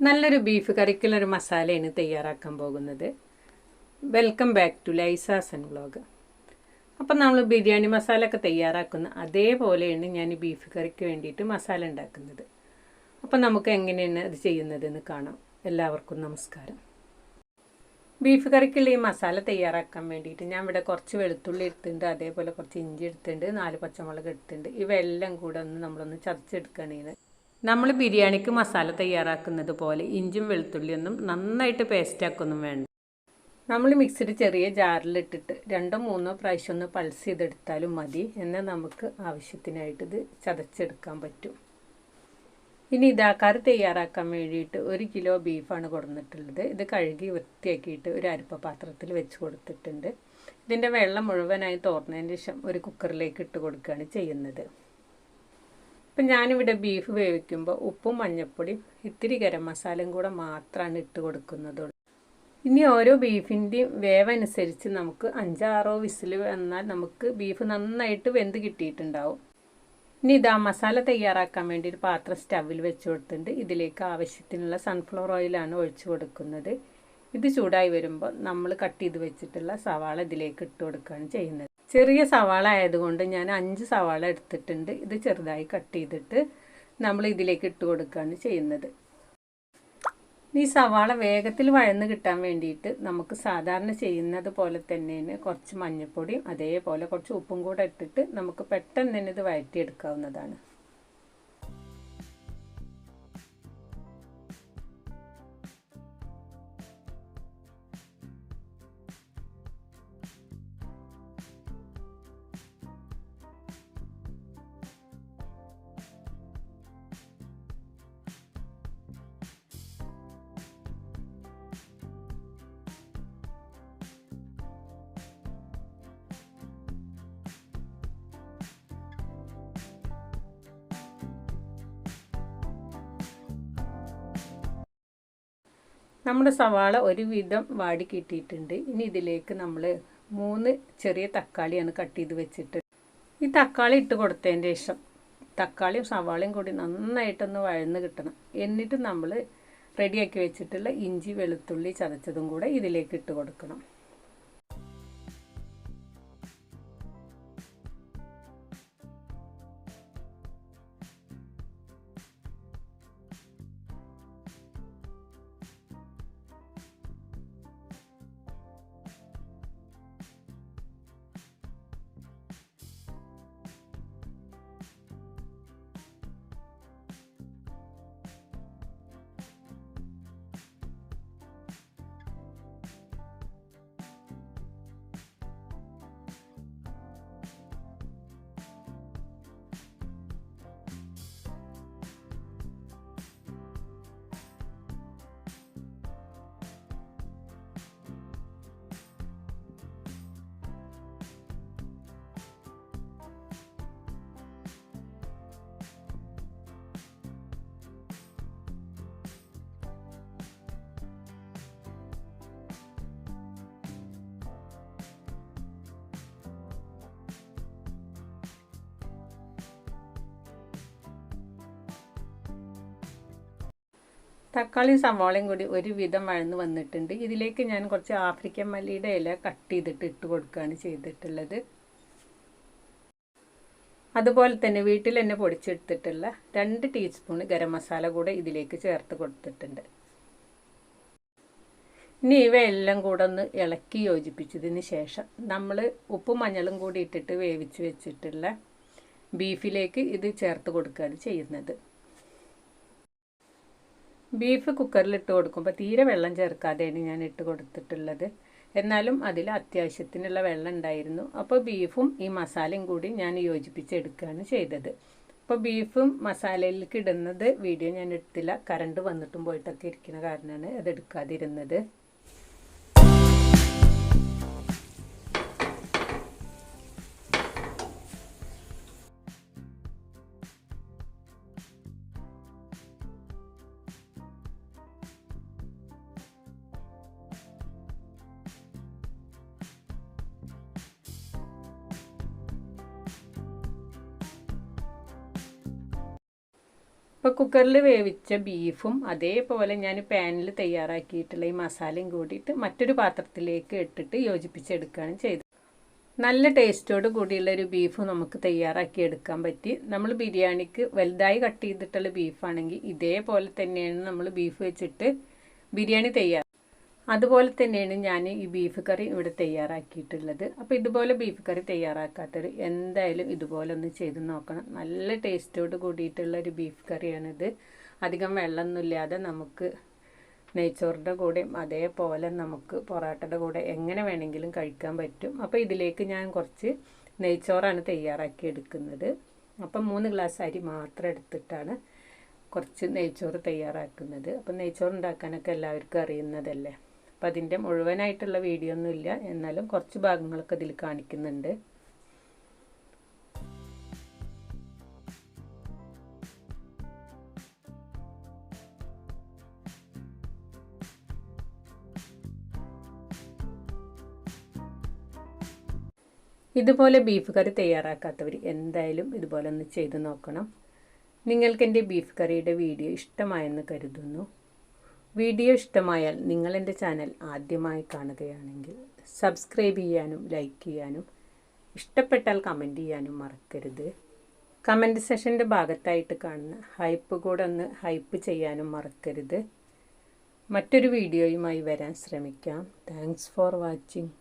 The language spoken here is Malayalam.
നല്ലൊരു ബീഫ് കറിക്കുള്ള ഒരു മസാലയാണ് തയ്യാറാക്കാൻ പോകുന്നത്. വെൽക്കം ബാക്ക് ടു ലൈസാസൻ വ്ളോഗ് അപ്പം നമ്മൾ ബിരിയാണി മസാല ഒക്കെ തയ്യാറാക്കുന്ന അതേപോലെയാണ് ഞാൻ ബീഫ് കറിക്ക് വേണ്ടിയിട്ട് മസാല ഉണ്ടാക്കുന്നത്. അപ്പം നമുക്ക് എങ്ങനെയാണ് അത് ചെയ്യുന്നതെന്ന് കാണാം. എല്ലാവർക്കും നമസ്കാരം. ബീഫ് കറിക്കുള്ള ഈ മസാല തയ്യാറാക്കാൻ വേണ്ടിയിട്ട് ഞാൻ ഇവിടെ കുറച്ച് വെളുത്തുള്ളി എടുത്തിട്ടുണ്ട് അതേപോലെ കുറച്ച് ഇഞ്ചി എടുത്തിട്ടുണ്ട് നാല് പച്ചമുളക് എടുത്തിട്ടുണ്ട്. ഇവയെല്ലാം കൂടെ ഒന്ന് നമ്മളൊന്ന് ചതച്ചെടുക്കുകയാണ് നമ്മൾ ബിരിയാണിക്ക് മസാല തയ്യാറാക്കുന്നത് പോലെ ഇഞ്ചും വെളുത്തുള്ളിയൊന്നും നന്നായിട്ട് പേസ്റ്റാക്കൊന്നും വേണ്ട. നമ്മൾ മിക്സിഡ് ചെറിയ ജാറിലിട്ടിട്ട് രണ്ടോ മൂന്നോ പ്രാവശ്യം ഒന്ന് പൾസ് ചെയ്തെടുത്താലും മതി. എന്നാൽ നമുക്ക് ആവശ്യത്തിനായിട്ട് ഇത് ചതച്ചെടുക്കാൻ പറ്റും. ഇനി ഇതാക്കാറ് കറി തയ്യാറാക്കാൻ വേണ്ടിയിട്ട് ഒരു കിലോ ബീഫാണ് കൊടുത്തിട്ടുള്ളത് ഇത് കഴുകി വൃത്തിയാക്കിയിട്ട് ഒരു അരിപ്പ പാത്രത്തിൽ വെച്ച് കൊടുത്തിട്ടുണ്ട്. ഇതിന്റെ വെള്ളം മുഴുവനായി തോർന്നതിന് ശേഷം ഒരു കുക്കറിലേക്ക് ഇട്ട് കൊടുക്കുകയാണ് ചെയ്യുന്നത്. അപ്പം ഞാനിവിടെ ബീഫ് വേവിക്കുമ്പോൾ ഉപ്പും മഞ്ഞൾപ്പൊടിയും ഇത്തിരി ഗരം മസാലയും കൂടെ മാത്രമാണ് ഇട്ട് കൊടുക്കുന്നതുള്ളൂ. ഇനി ഓരോ ബീഫിന്റെയും വേവനുസരിച്ച് നമുക്ക് അഞ്ചാറോ വിസിൽ വന്നാൽ നമുക്ക് ബീഫ് നന്നായിട്ട് വെന്ത് കിട്ടിയിട്ടുണ്ടാവും. ഇനി ഇതാ മസാല തയ്യാറാക്കാൻ വേണ്ടി ഒരു പാത്രം സ്റ്റവിൽ വെച്ച് കൊടുത്തിട്ടുണ്ട്. ഇതിലേക്ക് ആവശ്യത്തിനുള്ള സൺഫ്ലവർ ഓയിലാണ് ഒഴിച്ചു കൊടുക്കുന്നത്. ഇത് ചൂടായി വരുമ്പോൾ നമ്മൾ കട്ട് ചെയ്ത് വെച്ചിട്ടുള്ള സവാള ഇതിലേക്ക് ഇട്ട് കൊടുക്കുകയാണ് ചെയ്യുന്നത്. ചെറിയ സവാള ആയതുകൊണ്ട് ഞാൻ അഞ്ച് സവാള എടുത്തിട്ടുണ്ട്. ഇത് ചെറുതായി കട്ട് ചെയ്തിട്ട് നമ്മൾ ഇതിലേക്ക് ഇട്ട് കൊടുക്കുകയാണ് ചെയ്യുന്നത്. ഈ സവാള വേഗത്തിൽ വഴന്ന് കിട്ടാൻ വേണ്ടിയിട്ട് നമുക്ക് സാധാരണ ചെയ്യുന്നത് പോലെ തന്നെയാണ് കുറച്ച് മഞ്ഞൾപ്പൊടിയും അതേപോലെ കുറച്ച് ഉപ്പും കൂടെ ഇട്ടിട്ട് നമുക്ക് പെട്ടെന്ന് തന്നെ ഇത് വഴറ്റിയെടുക്കാവുന്നതാണ്. നമ്മുടെ സവാള ഒരുവിധം വാടി കിട്ടിയിട്ടുണ്ട്. ഇനി ഇതിലേക്ക് നമ്മൾ മൂന്ന് ചെറിയ തക്കാളിയാണ് കട്ട് ചെയ്ത് വെച്ചിട്ട്. ഈ തക്കാളി ഇട്ട് കൊടുത്തതിന് ശേഷം തക്കാളിയും സവാളയും കൂടി നന്നായിട്ടൊന്ന് വഴന്ന് കിട്ടണം. എന്നിട്ട് നമ്മൾ റെഡിയാക്കി വെച്ചിട്ടുള്ള ഇഞ്ചി വെളുത്തുള്ളി ചതച്ചതും കൂടെ ഇതിലേക്ക് ഇട്ട് കൊടുക്കണം. തക്കാളിയും സവാളയും കൂടി ഒരുവിധം വഴന്ന് വന്നിട്ടുണ്ട്. ഇതിലേക്ക് ഞാൻ കുറച്ച് ആഫ്രിക്കൻ മല്ലിയുടെ ഇല കട്ട് ചെയ്തിട്ട് ഇട്ട് കൊടുക്കുകയാണ് ചെയ്തിട്ടുള്ളത്. അതുപോലെ തന്നെ വീട്ടിൽ തന്നെ പൊടിച്ചെടുത്തിട്ടുള്ള രണ്ട് ടീസ്പൂൺ ഗരം മസാല കൂടെ ഇതിലേക്ക് ചേർത്ത് കൊടുത്തിട്ടുണ്ട്. ഇനി ഇവയെല്ലാം കൂടെ ഒന്ന് ഇളക്കി യോജിപ്പിച്ചതിന് ശേഷം നമ്മൾ ഉപ്പും മഞ്ഞളും കൂടി ഇട്ടിട്ട് വേവിച്ച് വെച്ചിട്ടുള്ള ബീഫിലേക്ക് ഇത് ചേർത്ത് കൊടുക്കുകയാണ് ചെയ്യുന്നത്. ബീഫ് കുക്കറിൽ ഇട്ട് കൊടുക്കുമ്പോൾ തീരെ വെള്ളം ചേർക്കാതെയാണ് ഞാൻ ഇട്ട് കൊടുത്തിട്ടുള്ളത്. എന്നാലും അതിൽ അത്യാവശ്യത്തിനുള്ള വെള്ളം ഉണ്ടായിരുന്നു. അപ്പോൾ ബീഫും ഈ മസാലയും കൂടി ഞാൻ യോജിപ്പിച്ചെടുക്കുകയാണ് ചെയ്തത്. അപ്പോൾ ബീഫും മസാലയിലേക്ക് ഇടുന്നത് വീഡിയോ ഞാൻ എടുത്തില്ല. കറണ്ട് വന്നിട്ടും പോയിട്ടൊക്കെ ഇരിക്കുന്ന കാരണമാണ് അത് എടുക്കാതിരുന്നത്. അപ്പോൾ കുക്കറിൽ വേവിച്ച ബീഫും അതേപോലെ ഞാൻ പാനിൽ തയ്യാറാക്കിയിട്ടുള്ള ഈ മസാലയും കൂടിയിട്ട് മറ്റൊരു പാത്രത്തിലേക്ക് ഇട്ടിട്ട് യോജിപ്പിച്ചെടുക്കുകയാണ് ചെയ്തത്. നല്ല ടേസ്റ്റോട് കൂടിയുള്ള ഒരു ബീഫ് നമുക്ക് തയ്യാറാക്കി എടുക്കാൻ പറ്റി. നമ്മൾ ബിരിയാണിക്ക് വലുതായി കട്ട് ചെയ്തിട്ടുള്ള ബീഫാണെങ്കിൽ ഇതേപോലെ തന്നെയാണ് നമ്മൾ ബീഫ് വെച്ചിട്ട് ബിരിയാണി തയ്യാർ അതുപോലെ തന്നെയാണ് ഞാൻ ഈ ബീഫ് കറി ഇവിടെ തയ്യാറാക്കിയിട്ടുള്ളത്. അപ്പോൾ ഇതുപോലെ ബീഫ് കറി തയ്യാറാക്കാത്തവർ എന്തായാലും ഇതുപോലെ ഒന്ന് ചെയ്ത് നോക്കണം. നല്ല ടേസ്റ്റോട് കൂടിയിട്ടുള്ള ഒരു ബീഫ് കറിയാണിത് അധികം വെള്ളമൊന്നുമില്ലാതെ നമുക്ക് നെയ്ച്ചോറിന്റെ കൂടെയും അതേപോലെ നമുക്ക് പൊറോട്ടയുടെ കൂടെ എങ്ങനെ വേണമെങ്കിലും കഴിക്കാൻ പറ്റും. അപ്പോൾ ഇതിലേക്ക് ഞാൻ കുറച്ച് നെയ്ച്ചോറാണ് തയ്യാറാക്കി എടുക്കുന്നത്. അപ്പം മൂന്ന് ഗ്ലാസ് അരി മാത്രം എടുത്തിട്ടാണ് കുറച്ച് നെയ്ച്ചോറ് തയ്യാറാക്കുന്നത്. അപ്പം നെയ്ച്ചോറ് ഉണ്ടാക്കാനൊക്കെ എല്ലാവർക്കും അറിയുന്നതല്ലേ? അപ്പം അതിന്റെ മുഴുവനായിട്ടുള്ള വീഡിയോ ഒന്നുമില്ല എന്നാലും കുറച്ച് ഭാഗങ്ങളൊക്കെ ഇതിൽ കാണിക്കുന്നുണ്ട്. ഇതുപോലെ ബീഫ് കറി തയ്യാറാക്കാത്തവർ എന്തായാലും ഇതുപോലെ ഒന്ന് ചെയ്ത് നോക്കണം. നിങ്ങൾക്ക് എന്റെ ബീഫ് കറിയുടെ വീഡിയോ ഇഷ്ടമായെന്ന് കരുതുന്നു. വീഡിയോ ഇഷ്ടമായാൽ നിങ്ങൾ എന്റെ ചാനൽ ആദ്യമായി കാണുകയാണെങ്കിൽ സബ്സ്ക്രൈബ് ചെയ്യാനും ലൈക്ക് ചെയ്യാനും ഇഷ്ടപ്പെട്ടാൽ കമന്റ് ചെയ്യാനും മറക്കരുത്. കമന്റ് സെഷന്റെ ഭാഗത്തായിട്ട് കാണുന്ന ഹൈപ്പ് കൂടെ ഒന്ന് ഹൈപ്പ് ചെയ്യാനും മറക്കരുത്. മറ്റൊരു വീഡിയോയുമായി വരാൻ ശ്രമിക്കാം. Thanks for watching.